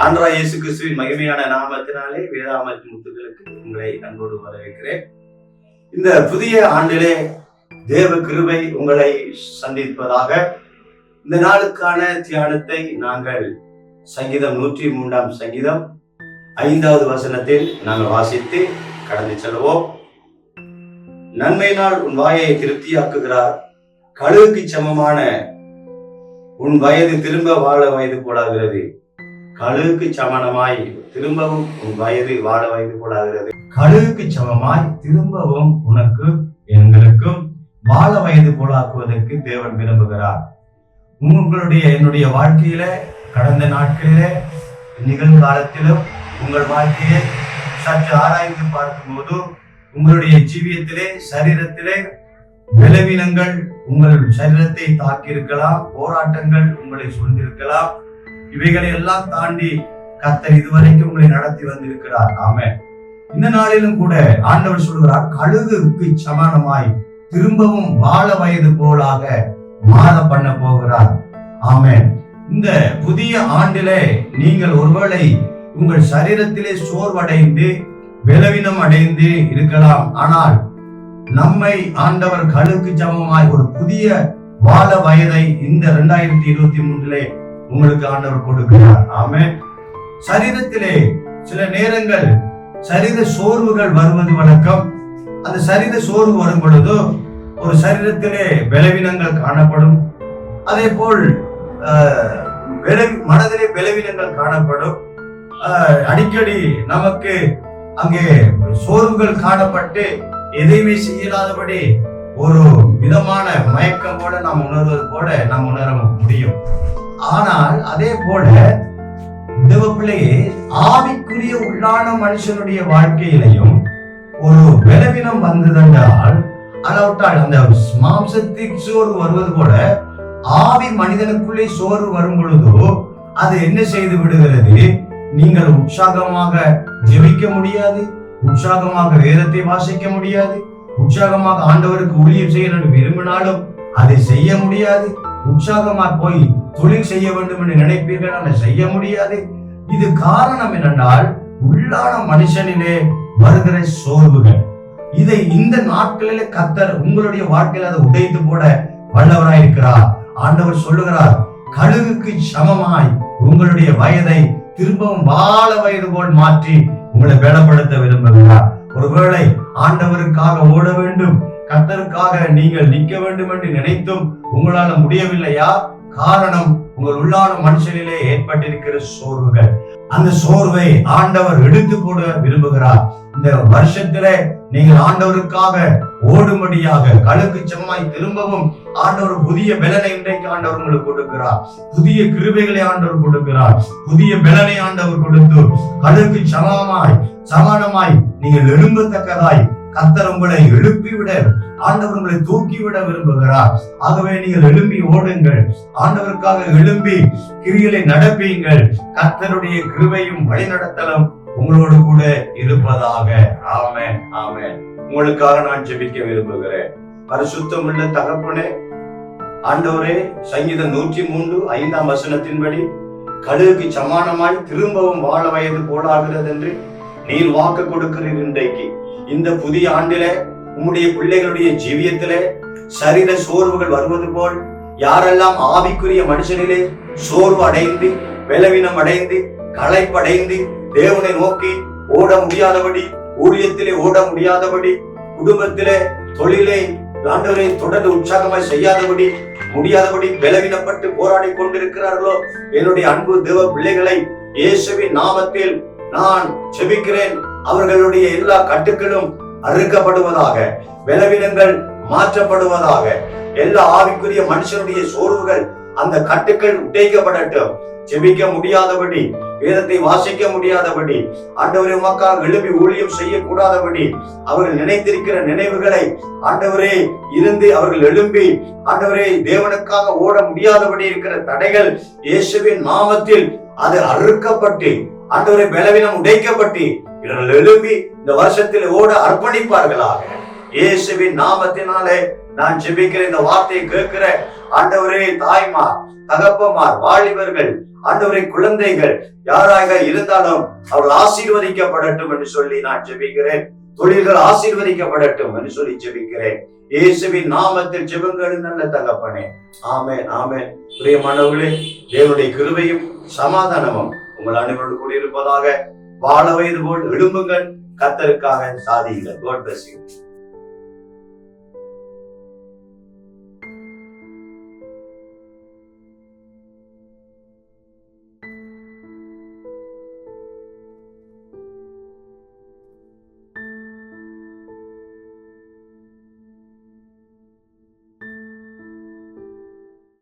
ஆண்டரா இயேசு கிறிஸ்துவின் மகிமையான நாமத்தினாலே வேதாமத்து முத்துகளுக்கு உங்களை அன்போடு வரவேற்கிறேன். இந்த புதிய ஆண்டிலே தேவ கிருபை உங்களை சந்திப்பதாக இந்த நாளுக்கான தியானத்தை நாங்கள் சங்கீதம் நூற்றி மூன்றாம் சங்கீதம் ஐந்தாவது வசனத்தில் நாங்கள் வாசித்து கடந்து செல்வோம். நன்மையினால் உன் வாயை திருப்தியாக்குகிறார். கழுகுக்கு சமமான உன் வயது திரும்ப வாழ வயது போடாகிறது. கழுகுக்கு சமனமாய் திரும்பவும் உன் வயது வாழ வயது போலாகிறது. கழுகுக்கு சமமாய் திரும்பவும் உனக்கு எங்களுக்கும் வாழ வயது போலாக்குவதற்கு தேவன் விரும்புகிறார். உங்களுடைய என்னுடைய வாழ்க்கையில கடந்த நாட்களிலே நிகழ்காலத்திலும் உங்கள் வாழ்க்கையை சற்று ஆராய்ந்து பார்க்கும்போது உங்களுடைய ஜீவியத்திலே சரீரத்திலே பலவீனங்கள் உங்கள் சரீரத்தை தாக்கியிருக்கலாம் போராட்டங்கள் உங்களை சூழ்ந்திருக்கலாம். இவைகளை எல்லாம் தாண்டி கத்தர் இதுவரைக்கும் உங்களை நடத்தி வந்திருக்கிறார். ஆமே இந்த நாளிலும் கூட ஆண்டவர் சொல்கிறார் கழுகுக்கு சமானமாய் திரும்பவும் வாழ வயது போலாக மாற பண்ண போகிறார். ஆமே இந்த புதிய ஆண்டிலே நீங்கள் ஒருவேளை உங்கள் சரீரத்திலே சோர்வடைந்து பலவீனம் அடைந்து இருக்கலாம். ஆனால் நம்மை ஆண்டவர் கழுக்கு சமமாய் ஒரு புதிய வாழ வயதை இந்த இரண்டாயிரத்தி இருபத்தி மூன்றிலே உங்களுக்கு ஆண்டவர் கொடுக்கிறார். ஆமே சரீரத்திலே சில நேரங்கள் சரீர சோர்வுகள் வருவது வழக்கம். அந்த சரீர சோர்வு வரும் பொழுது ஒரு சரீரத்திலே பலவீனங்கள் காணப்படும். அதே போல் ஆஹ், மனதிலே பலவீனங்கள் காணப்படும். அடிக்கடி நமக்கு அங்கே சோர்வுகள் காணப்பட்டு எதையுமே செய்யலாதபடி ஒரு விதமான மயக்கம் போல நாம் உணர்வது போல நாம் உணர முடியும். ஆனால் அதே போல தேவ பிள்ளையே ஆவிக்குரிய உள்ளான மனுஷனுடைய வாழ்க்கையிலையும் ஒரு பலவீனம் வந்ததென்றால் அளவிட்டால் அந்த மாம்சத்தின் சோர்வு வருவது போல ஆவி மனிதனுக்குள்ளே சோர்வு வரும் பொழுதோ அது என்ன செய்து விடுகிறது? நீங்கள் உற்சாகமாக ஜெபிக்க முடியாது உற்சாகமாக வேதத்தை வாசிக்க முடியாது உற்சாகமாக ஆண்டவருக்கு ஊழியம் செய்ய விரும்பினாலும் அதை செய்ய முடியாது. உற்சாகமா போய் தொழில் செய்ய வேண்டும் என்று நினைப்பீர்கள். ஆனால் செய்ய முடியாது. இது காரணம் என்னென்றால் உள்ளான மனுஷனிலே வருகிற சோர்வுகள். இதை இந்த நாட்களிலே கத்தர் உங்களுடைய வாழ்க்கையில் அதை உடைத்து போட வல்லவராயிருக்கிறார் ஆண்டவர் சொல்லுகிறார் கழுகுக்கு சமமாய் உங்களுடைய வயதை திரும்பவும் வாழ வயது போல் மாற்றி உங்களை பலப்படுத்த விரும்புகிறார். ஒருவேளை ஆண்டவருக்காக ஓட வேண்டும் கத்தருக்காக நீங்கள் நிற்க வேண்டும் என்று நினைத்தும் உங்களால முடியவில்லையா? காரணம் உங்கள் உள்ளான மனுஷனிலே ஏற்பட்டிருக்கிற சோர்வுகள். அந்த சோர்வை ஆண்டவர் எடுத்து போட விரும்புகிறார். இந்த வருஷத்துல நீங்கள் ஆண்டவருக்காக ஓடும்படியாக கழுக்கு செம்மாய் திரும்பவும் ஆண்டவர் புதிய பலனை இன்றைக்கு ஆண்டவர் உங்களுக்கு கொடுக்கிறார். புதிய கிருபைகளை ஆண்டவர் கொடுக்கிறார். புதிய பலனை ஆண்டவர் கொடுத்து கழுக்கு சமமாய் சமானமாய் நீங்கள் எழும்பத்தக்கதாய் கத்தர் உங்களை எழுப்பிவிட ஆண்டவர் உங்களை தூக்கிவிட விரும்புகிறார். ஆகவே நீங்கள் எழும்பி ஓடுங்கள். ஆண்டவருக்காக எழும்பி கிரிகளை நடப்பீங்கள். கத்தருடைய கிருபையும் வழிநடத்தலும் உங்களோடு கூட இருப்பதாக. ஆமே ஆமே உங்களுக்காக நான் ஜெபிக்க விரும்புகிறேன். பரிசுத்தம் உள்ள தகப்பனே ஆண்டவரே சங்கீதம் நூற்றி மூன்று ஐந்தாம் வசனத்தின்படி கழுகுக்கு சமானமாய் திரும்பவும் வாழ வயது போலாகிறது என்று நீர் வாக்கு கொடுக்கிறீர் இன்றைக்கு. இந்த புதிய ஆண்டிலே உம்முடைய பிள்ளைகளுடைய ஜீவியத்திலே சரீர சோர்வுகள் வருவது போல் யாரெல்லாம் ஆவிக்குரிய மனுஷனிலே சோர்வு அடைந்து பலவீனம் அடைந்து களைப்படைந்து தேவனை நோக்கி ஓட முடியாதபடி ஊழியத்திலே ஓட முடியாதபடி குடும்பத்திலே தொழிலை ஆண்டவரை தொடர்ந்து உற்சாகமாய் செய்யாதபடி முடியாதபடி பலவீனப்பட்டு போராடி கொண்டிருக்கிறார்களோ என்னுடைய அன்பு தேவ பிள்ளைகளை இயேசுவின் நாமத்தில் நான் செபிக்கிறேன். அவர்களுடைய எல்லா கட்டுக்களும் அறுக்கப்படுவதாக பலவீனங்கள் மாற்றப்படுவதாக எல்லா ஆவிக்குரிய மனுஷனுடைய சோர்வுகள் அந்த கட்டுக்கள் உடைக்கப்படட்டும். ஜெபிக்க முடியாதபடி வேதத்தை வாசிக்க முடியாதபடி ஆண்டவரே மக்கள் எழுப்பி ஊழியம் செய்யக்கூடாதபடி அவர்கள் நினைத்திருக்கிற நினைவுகளை ஆண்டவரே இருந்து அவர்கள் எழும்பி ஆண்டவரே தேவனுக்காக ஓட முடியாதபடி இருக்கிற தடைகள் இயேசுவின் நாமத்தில் அது அறுக்கப்பட்டு ஆண்டவரை பலவீனம் உடைக்கப்பட்டு இவர்கள் எழும்பி இந்த வருஷத்தில் ஓட அர்ப்பணிப்பார்களாக. இயேசுவின் நாமத்தினாலே நான் ஜெபிக்கிற இந்த வார்த்தையை கேட்கிற ஆண்டவரே தாய்மார் தகப்பமார் வாலிபர்கள் ஆண்டவரை குழந்தைகள் யாராக இருந்தாலும் அவர்கள் ஆசீர்வதிக்கப்படட்டும் என்று சொல்லி நான் ஜெபிக்கிறேன். தொழில்கள் ஆசீர்வதிக்கப்படட்டும் என்று சொல்லி ஜெபிக்கிறேன். இயேசுவின் நாமத்தில் ஜெபங்கள் நல்ல தகப்பனே. ஆமே ஆமே பிரியமானவர்களே தேவனுடைய கிருபையும் சமாதானமும் உங்கள் அனைவரோடு கூடியிருப்பதாக வாழ வயது போல் எழும்புங்கள் கத்தருக்காக சாதியுங்கள். God bless you